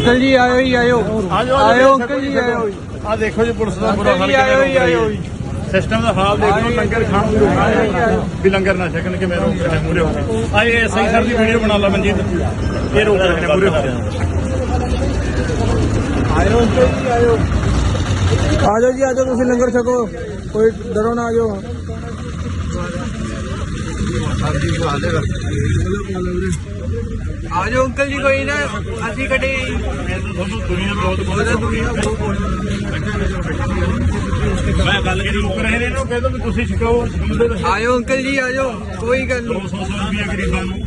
Uncle ਜੀ ਆਇਓ ਹੀ ਆਇਓ। ਆਜੋ ਆਇਓ ਅੰਕਲ ਜੀ ਆਇਓ ਆ ਦੇਖੋ ਜੀ ਪੁਲਿਸ ਦਾ ਬੁਰਾ ਹਾਲ ਜੀ ਆਇਓ ਹੀ ਆਇਓ ਕਿਵੇਂ ਸਿਸਟਮ ਦਾ ਹਾਲ ਦੇਖ ਲਓ ਲੰਗਰ ਖਾਣ ਨੂੰ ਰੋਕਣਾ ਵੀ ਲੰਗਰ ਨਾ ਛਕਣ ਕਿਵੇਂ ਰੋਕ ਰਹੇ ਮੂਰੇ ਹੋ ਕੇ ਆ ਇਹ ਸਹੀ ਸਰ ਦੀ ਵੀਡੀਓ ਬਣਾ ਲਾ ਮਨਜੀਤ। ਇਹ ਰੋਕ ਰਹੇ ਨੇ ਮੂਰੇ ਹੋ ਕੇ ਆਇਓ ਅੰਕਲ ਜੀ ਆਇਓ। ਆਜੋ ਜੀ ਆਜੋ ਤੁਸੀਂ ਲੰਗਰ ਛਕੋ। ਕੋਈ ਡਰੋ ਨਾ ਆਜੋ। ਆਜੋ ਅੰਕਲ ਜੀ ਕੋਈ ਨਾ ਅਸੀਂ ਕੱਢੇ। ਤੁਹਾਨੂੰ ਦੁਨੀਆ ਬਹੁਤ ਬਹੁਤ ਮੈਂ ਗੱਲ ਕਰੀ ਰੋਕ ਰਹੇ ਨੇ? ਇਹਨੂੰ ਕਹਿ ਦੋ ਵੀ ਤੁਸੀਂ ਛਕਾਓ ਆਇਓ ਅੰਕਲ ਜੀ ਆਜੋ ਕੋਈ ਗੱਲ ਨਹੀਂ। 200 ਰੁਪਏ ਗਰੀਬਾਂ ਨੂੰ।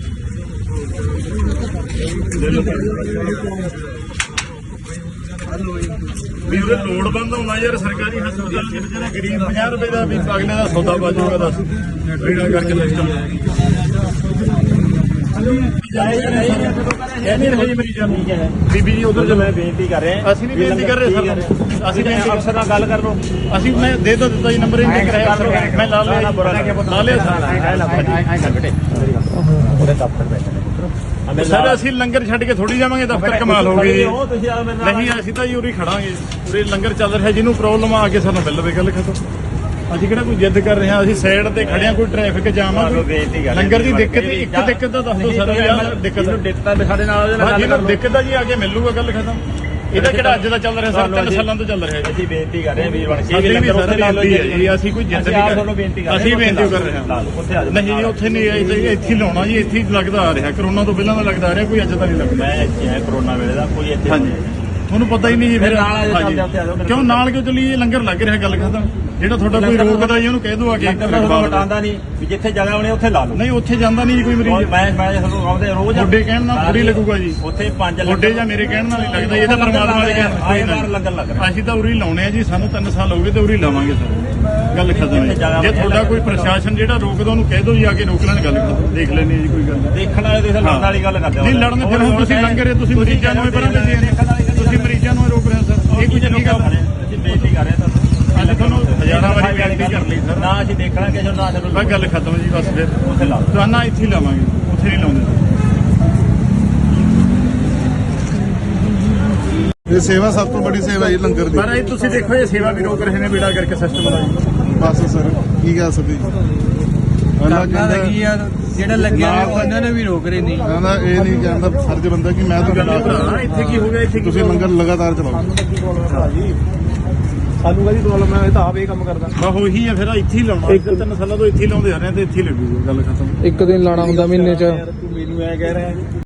ਵੀ ਉਹਦੇ ਲੋੜ ਬੰਦ ਹੋਣਾ ਯਾਰ ਸਰਕਾਰੀ ਹਸਪਤਾਲ ਦੇ ਵਿਚਾਰੇ ਗਰੀਬ 50 ਰੁਪਏ ਦਾ ਵੀ ਅਗਲੇ ਦਾ ਸੌਦਾ ਬਾਜੂਗਾ ਦੱਸ। ਰੇੜਾ ਕਰਕੇ ਸਿਸਟਮ ਇਹ ਨਹੀਂ ਰਹੀ ਮੇਰੀ ਜਾਨ। ਬੀਬੀ ਜੀ ਉਧਰ ਚਲੋ। ਬੇਨਤੀ ਕਰ ਰਹੇ। ਅਸੀਂ ਨਹੀਂ ਬੇਨਤੀ ਕਰ ਰਹੇ ਸਰ। ਅਸੀਂ ਬੇਨਤੀ ਕਰ ਅਫਸਰ ਨਾਲ ਗੱਲ ਕਰ ਲਓ। ਅਸੀਂ ਮੈਂ ਦੇ ਦੋ ਦਿੱਤਾ ਜੀ ਨੰਬਰ ਇਹ ਨਹੀਂ ਕਰਾਇਆ ਮੈਂ ਲਾ ਲਿਆ ਲਾ ਲਿਆ ਸਰ। ਉਹਦੇ ਦਫ਼ਤਰ ਬੈਠੇ ਨੇ ਸਰ ਅਸੀਂ ਲੰਗਰ ਛੱਡ ਕੇ ਥੋੜੀ ਜਾਵਾਂਗੇ ਦਫ਼ਤਰ ਕਮਾਲ ਹੋ ਗਈ। ਨਹੀਂ ਅਸੀਂ ਤਾਂ ਉਰੇ ਖੜਾਂਗੇ। ਉਰੇ ਲੰਗਰ ਚੱਲ ਰਿਹਾ ਜਿਹਨੂੰ ਪ੍ਰੋਬਲਮ ਆ ਕੇ ਸਾਨੂੰ ਮਿਲ ਲਵੇ ਗੱਲ ਖਤਮ ਅਸੀਂ ਕਿਹੜਾ ਕੋਈ ਜਿੱਦ ਕਰ ਰਹੇ ਹਾਂ? ਅਸੀਂ ਸਾਈਡ ਤੇ ਖੜੇ ਹਾਂ ਕੋਈ ਟ੍ਰੈਫਿਕ ਜਾਮ ਆ ਲੰਗਰ ਦੀ ਦਿੱਕਤ ਇੱਕ ਦਿੱਕਤ ਤਾਂ ਦੱਸ ਦਿਓ ਸਰ ਦਿੱਕਤ ਇਹਨੂੰ ਦਿੱਕਤ ਸਾਡੇ ਨਾਲ ਉਹਦੇ ਦਿੱਕਤ ਆ ਜੀ ਆ ਕੇ ਮਿਲੂਗਾ ਗੱਲ ਖਤਮ। ਇਹਦਾ ਕਿਹੜਾ ਅੱਜ ਦਾ ਚੱਲ ਰਿਹਾ? ਸਰ ਤਿੰਨ ਸਾਲਾਂ ਤੋਂ ਚੱਲ ਰਿਹਾ ਜੀ ਅਸੀਂ ਬੇਨਤੀ ਕਰ ਰਹੇ ਵੀਰ ਬਣ ਕੇ ਵੀ ਲੰਗਰ ਉੱਥੇ ਲਾ ਲਓ ਜੀ ਅਸੀਂ ਕੋਈ ਜਿੱਦ ਨਹੀਂ ਕਰ ਰਹੇ ਅਸੀਂ ਬੇਨਤੀ ਕਰ ਰਹੇ ਹਾਂ। ਨਹੀਂ ਜੀ ਉੱਥੇ ਨਹੀਂ ਆਈ ਤੇ ਇੱਥੇ ਲਾਉਣਾ ਜੀ ਇੱਥੇ ਲੱਗਦਾ ਆ ਰਿਹਾ। ਕਰੋਨਾ ਤੋਂ ਪਹਿਲਾਂ ਦਾ ਲੱਗਦਾ ਆ ਰਿਹਾ ਕੋਈ ਅੱਜ ਤਾਂ ਨਹੀਂ ਲੱਗਦਾ। ਮੈਂ ਇੱਥੇ ਆਇਆ ਕਰੋਨਾ ਵੇਲੇ ਦਾ ਕੋਈ ਇੱਥੇ ਹਾਂਜੀ। ਤੁਹਾਨੂੰ ਪਤਾ ਹੀ ਨਹੀਂ ਜੀ ਫਿਰ ਨਾਲ ਆ ਜਾਓ, ਹਾਂਜੀ। ਚੱਲ ਜਾਂਦੇ ਆ ਜਾਓ। ਕਿਉਂ ਨਾਲ ਕਿਉਂ ਚੱਲੀ ਇਹ ਲੰਗਰ ਲੱਗ ਰਿਹਾ ਗੱਲ ਖਤਮ। ਜਿਹੜਾ ਤੁਹਾਡਾ ਕੋਈ ਰੋਕਦਾ ਜੀ ਉਹਨੂੰ ਕਹਿ ਦੋ ਆ ਕੇ ਲੰਗਰ ਦਾ ਤੁਹਾਨੂੰ ਹਟਾਉਂਦਾ ਨਹੀਂ ਵੀ ਜਿੱਥੇ ਜਗ੍ਹਾ ਹੋਣੀ ਉੱਥੇ ਲਾ ਲਓ। ਨਹੀਂ ਉੱਥੇ ਜਾਂਦਾ ਨਹੀਂ ਜੀ ਕੋਈ ਮਰੀਜ਼। ਮੈਂ ਮੈਂ ਤੁਹਾਨੂੰ ਆਉਂਦੇ ਰੋਜ਼ ਤੁਹਾਡੇ ਕਹਿਣ ਨਾਲ ਥੋੜੀ ਲੱਗੂਗਾ ਜੀ। ਉੱਥੇ ਪੰਜ ਤੁਹਾਡੇ ਜਾਂ ਮੇਰੇ ਕਹਿਣ ਨਾਲ ਨਹੀਂ ਲੱਗਦਾ ਇਹ ਤਾਂ ਪਰਮਾਤਮਾ ਦੇ ਕਹਿਣ ਆਏ ਵਾਰ ਲੰਗਰ ਲੱਗ ਰਿਹਾ। ਅਸੀਂ ਤਾਂ ਉਰੀ ਲਾਉਣੇ ਆ ਜੀ ਸਾਨੂੰ 3 ਸਾਲ ਹੋ ਗਏ ਤੇ ਉਰੀ ਲਾਵਾਂਗੇ ਸਰ। ਗੱਲ ਖਤਮ ਹੈ। ਜੇ ਤੁਹਾਡਾ ਕੋਈ ਪ੍ਰਸ਼ਾਸਨ ਜਿਹੜਾ ਰੋਕਦਾ ਉਹਨੂੰ ਕਹਿ ਦਿਓ ਜੀ ਆ ਕੇ ਰੋਕ ਲੈਣ ਗੱਲ ਖਤਮ। ਦੇਖ ਲੈਣੀ ਜੀ ਕੋਈ ਗੱਲ ਦੇਖਣ ਵਾਲੇ ਤੁਸੀਂ ਲੜਨ ਵਾਲੀ ਗੱਲ ਕਰਦੇ ਹੋ ਨਹੀਂ ਲੜਨ ਫਿਰ ਹੁਣ ਤੁਸੀਂ ਲੰਗਰ ਹੈ ਤੁਸੀਂ ਮਰੀਜ਼ਾਂ ਨੂੰ ਹੀ ਪਰਾਂ ਭੇਜੇ ਨੇ ਤੁਸੀਂ ਮਰੀਜ਼ਾਂ ਨੂੰ ਰੋਕ ਰਹੇ ਸਰ। ਇਹ ਕੋਈ ਚੰਗੀ ਗੱਲ ਹੈ। ਅਸੀਂ ਬੇਨਤੀ ਕਰ ਰਹੇ ਹਾਂ ਅੱਜ ਤੁਹਾਨੂੰ ਹਜ਼ਾਰਾਂ ਵਾਰੀ ਬੇਨਤੀ ਕਰ ਲਈ ਸਰ। ਨਾ ਅਸੀਂ ਦੇਖਣਾ ਕਿ ਨਾ ਚਲੋ ਬਸ ਗੱਲ ਖਤਮ ਜੀ ਬਸ ਫਿਰ। ਉੱਥੇ ਲਾ ਦੁਕਾਨਾਂ ਇੱਥੇ ਹੀ ਲਾਵਾਂਗੇ। ਉੱਥੇ ਨਹੀਂ ਲਾਉਂਦੇ। ਇਹ ਸੇਵਾ ਸਭ ਤੋਂ ਬੜੀ ਸੇਵਾ ਹੈ ਲੰਗਰ ਦੀ। ਪਰ ਇਹ ਤੁਸੀਂ ਦੇਖੋ ਇਹ ਸੇਵਾ ਵੀ ਰੋਕ ਰਹੇ ਨੇ ਬੇੜਾ ਕਰਕੇ ਸਿਸਟਮ ਦਾ ਜੀ ਬਸ ਸਰ ਕੀ ਕਹਿ ਸਕਦੇ ਜੀ ਅੱਲਾ ਕਰਨਾ ਲੱਗੀ ਕਹਿੰਦਾ ਯਾਰ ਜਿਹੜਾ ਲੱਗਿਆ ਹੋਇਆ ਉਹਨਾਂ ਨੇ ਵੀ ਰੋਕ ਰਹੇ ਨਹੀਂ ਕਹਿੰਦਾ ਇਹ ਨਹੀਂ ਕਹਿੰਦਾ ਫਰਜ਼ ਬੰਦਾ ਕਿ ਮੈਂ ਤਾਂ ਗੱਲ ਭਰਾ ਇੱਥੇ ਕੀ ਹੋ ਗਿਆ ਇੱਥੇ ਕੀ ਤੁਸੀਂ ਲੰਗਰ ਲਗਾਤਾਰ ਚਲਾਓ। ਸਾਨੂੰ ਕਦੀ ਪ੍ਰੋਬਲਮ ਹੈ ਇਹ ਤਾਂ ਆਪ ਇਹ ਕੰਮ ਕਰਦਾ। ਬਾ ਉਹੀ ਹੈ ਫਿਰ ਇੱਥੇ ਹੀ ਲਾਉਣਾ। ਇੱਕ ਤਿੰਨ ਸਾਲਾਂ ਤੋਂ ਇੱਥੇ ਹੀ ਲਾਉਂਦੇ ਆ ਰਹੇ ਆ ਤੇ ਇੱਥੇ ਹੀ ਲੱਗੂਗਾ ਗੱਲ ਖਤਮ। ਇੱਕ ਦਿਨ ਲਾਣਾ ਹੁੰਦਾ ਮਹੀਨੇ ਚ। ਤੂੰ ਮੈਨੂੰ ਐ ਕਹਿ ਰਿਹਾ